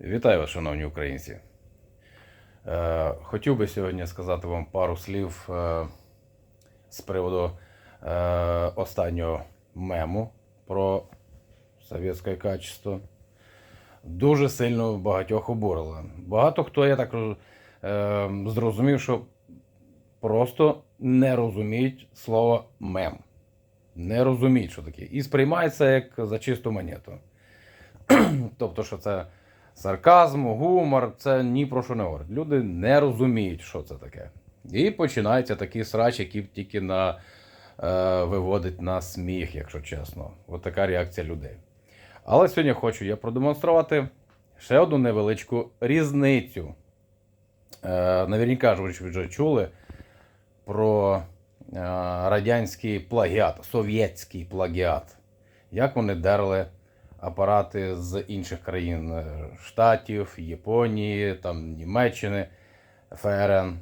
Вітаю вас, шановні українці. Е, хотів би сьогодні сказати вам пару слів е, з приводу е, останнього мему про совєтське качество. Дуже сильно багатьох обурило. Багато хто, я так зрозумів, що просто не розуміють слово мем. Не розуміють, що таке. І сприймається як за чисту монету. Тобто, що це сарказм, гумор, це ні про що не говорить. Люди не розуміють, що це таке. І починається такий срач, який тільки на, е, виводить на сміх, якщо чесно. От така реакція людей. Але сьогодні хочу я продемонструвати ще одну невеличку різницю. Е, наверняка ж ви вже чули про е, радянський плагіат, совєтський плагіат. Як вони дерли апарати з інших країн е, Штатів, Японії, там, Німеччини, ФРН,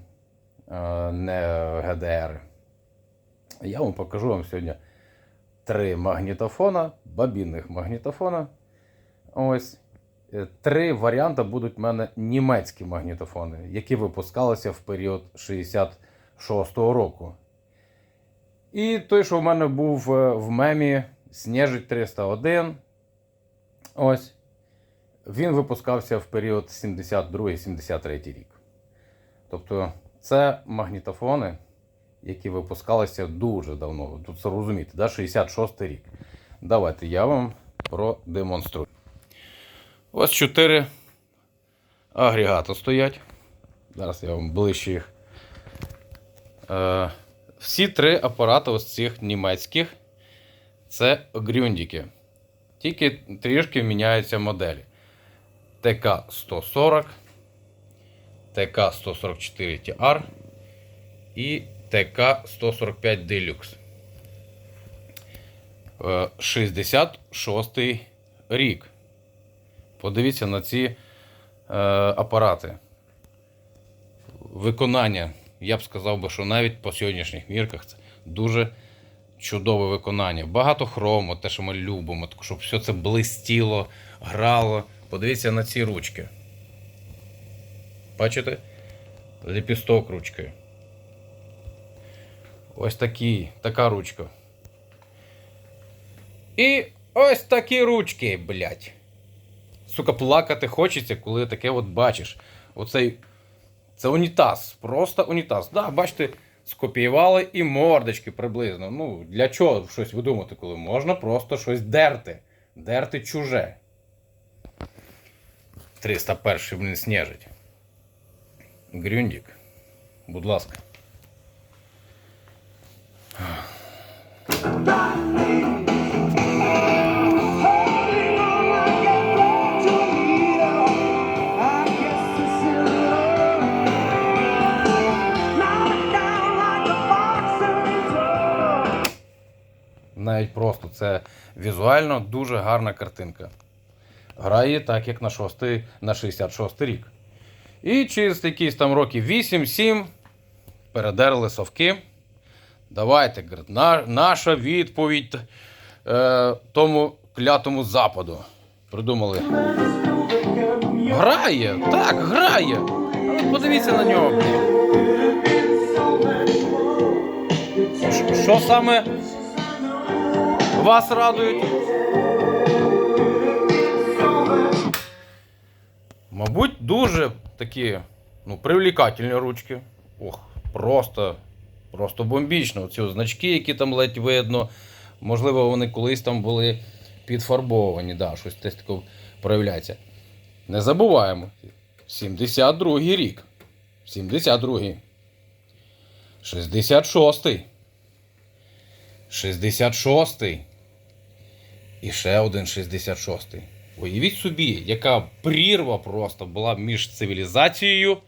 е, не ГДР. Я вам покажу вам сьогодні три магнітофона, бабінних магнітофона. Ось. Е, Три варіанти будуть в мене німецькі магнітофони, які випускалися в період 66-го року. І той, що в мене був в мемі Снежить 301. Ось. Він випускався в період 72-73 рік. Тобто, це магнітофони, які випускалися дуже давно. Тут це розумієте, да? 66 рік. Давайте я вам продемонструю. Ось чотири агрегати стоять. Зараз я вам ближче їх. Е, всі три апарати ось цих німецьких це грюндіки. Тільки трішки міняються моделі. ТК-140, ТК-144 TR і ТК-145 Deluxe. Е, 66 рік. Подивіться на ці е, апарати. Виконання, я б сказав би, що навіть по сьогоднішніх мірках це дуже чудове виконання. Багато хрому, те, що ми любимо, щоб все це блистіло, грало. Подивіться на ці ручки. Бачите? Лепісток ручки. Ось такий, така ручка. І ось такі ручки, блядь. Сука, плакати хочеться, коли таке от бачиш. Оцей. Це унітаз. Просто унітаз. Да, бачите, скопіювали і мордочки приблизно. Ну, для чого щось видумати, коли можна просто щось дерти. Дерти чуже. 301 блін, снежить. Грюндік. Будь ласка. Навіть просто це візуально дуже гарна картинка. Грає так, як на, 6, на 66 рік. І через якісь там років 8-7 передерли совки. Давайте, на, наша відповідь е, тому клятому западу. Придумали. Грає, так, грає. Подивіться на нього. Що саме вас радують? Мабуть, дуже такі ну, привлекательні ручки. Ох, просто, просто бомбічно. Ці значки, які там ледь видно. Можливо, вони колись там були підфарбовані, да, щось десь таке проявляється. Не забуваємо. 72-й рік. 72-й. 66-й. 66-й. І ще один 66-й. Уявіть собі, яка прірва просто була між цивілізацією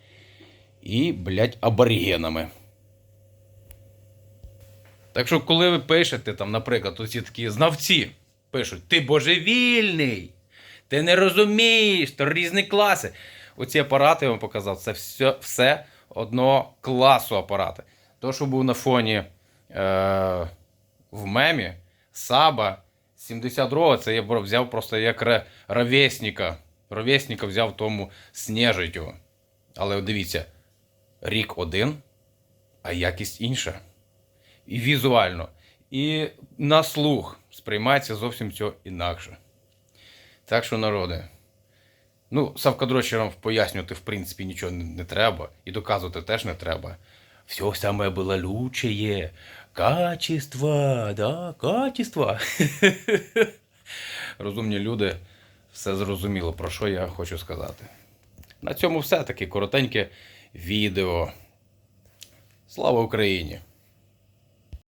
і, блядь, аборигенами. Так що, коли ви пишете, там, наприклад, оці такі знавці пишуть: ти божевільний, ти не розумієш, то різні класи. Оці апарати я вам показав, це все, все одного класу апарати. То, що був на фоні е, в мемі, Саба 72-го, це я взяв просто як ровесника ровесника взяв тому Снежитю. Але дивіться, рік один, а якість інша. І візуально, і на слух сприймається зовсім все інакше. Так що, народи, ну, Савкадрочерам пояснювати, в принципі, нічого не, не треба, і доказувати теж не треба. Все саме було лучшее. Качество, да, качество. Розумні люди все зрозуміло, про що я хочу сказати. На цьому все таки коротеньке відео. Слава Україні!